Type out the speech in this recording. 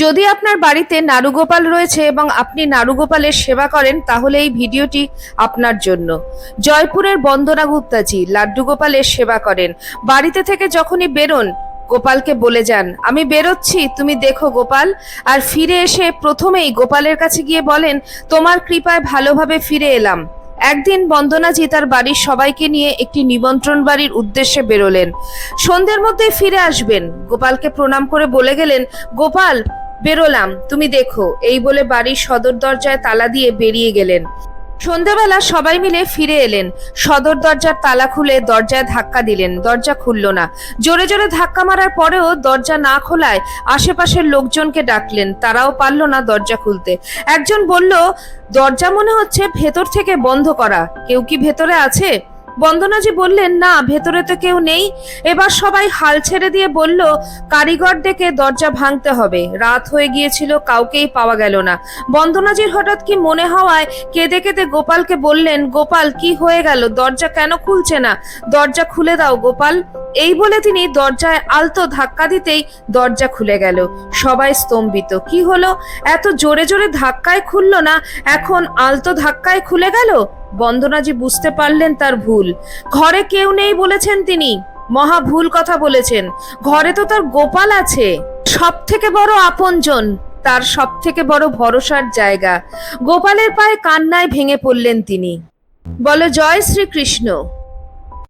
যদি আপনার বাড়িতে নারুগোপাল রয়েছে এবং আপনি নারুগোপালের সেবা করেন, তাহলে এই ভিডিওটি আপনার জন্য। জয়পুরের বন্দনা গুপ্তাজি লাড্ডু গোপালের সেবা করেন। বাড়িতে থেকে যখনই বেরোন, গোপালকে বলে যান, আমি বেরোচ্ছি, তুমি দেখো গোপাল। আর ফিরে এসে প্রথমেই গোপালের কাছে গিয়ে বলেন, তোমার কৃপায় ভালোভাবে ফিরে এলাম। একদিন বন্দনাজি তার বাড়ির সবাইকে নিয়ে একটি নিমন্ত্রণ বাড়ির উদ্দেশ্যে বেরোলেন। সন্ধ্যের মধ্যে ফিরে আসবেন। গোপালকে প্রণাম করে বলে গেলেন, গোপাল, বেরোলাম। তুমি দেখো। এই বলে বাড়ির সদর দরজায় তালা দিয়ে বেরিয়ে গেলেন। সন্ধেবেলা সবাই মিলে ফিরে এলেন। সদর দরজার তালা খুলে দরজায় ধাক্কা দিলেন। দরজা খুলল না। জোরে জোরে ধাক্কা মারার পরেও দরজা না খোলায় আশেপাশের লোকজনকে ডাকলেন। তারাও পারল না দরজা খুলতে। একজন বলল, দরজা মনে হচ্ছে ভেতর থেকে বন্ধ করা। কেউ কি ভেতরে আছে? বন্দনাজি বললেন, না, ভেতরে তো কেউ নেই। এবার সবাই হাল ছেড়ে দিয়ে বলল, কারিগর ডেকে দরজা ভাঙতে হবে। রাত হয়ে গিয়েছিল, কাউকেই পাওয়া গেল না। বন্দনাজির হঠাৎ কি মনে হওয়ায় কেঁদে কেঁদে গোপালকে বললেন, গোপাল, কি হয়ে গেল? দরজা কেন খুলছে না? দরজা খুলে দাও, গোপাল। এই বলে তিনি দরজায় আলতো ধাক্কা দিতেই দরজা খুলে গেল। সবাই স্তম্ভিত। কি হলো? এত জোরে জোরে ধাক্কায় খুললো না? এখন আলতো ধাক্কায় খুলে গেল? বন্দনাজি বুঝতে পারলেন তার ভুল। ঘরে কেউ নেই বলেছেন তিনি। মহা ভুল কথা বলেছেন। ঘরে তো তার গোপাল আছে। সব থেকে বড় আপনজন, তার সব থেকে বড় ভরসার জায়গা। গোপালের পায়ে কান্নায় ভেঙে পড়লেন তিনি। বলে, জয় শ্রীকৃষ্ণ।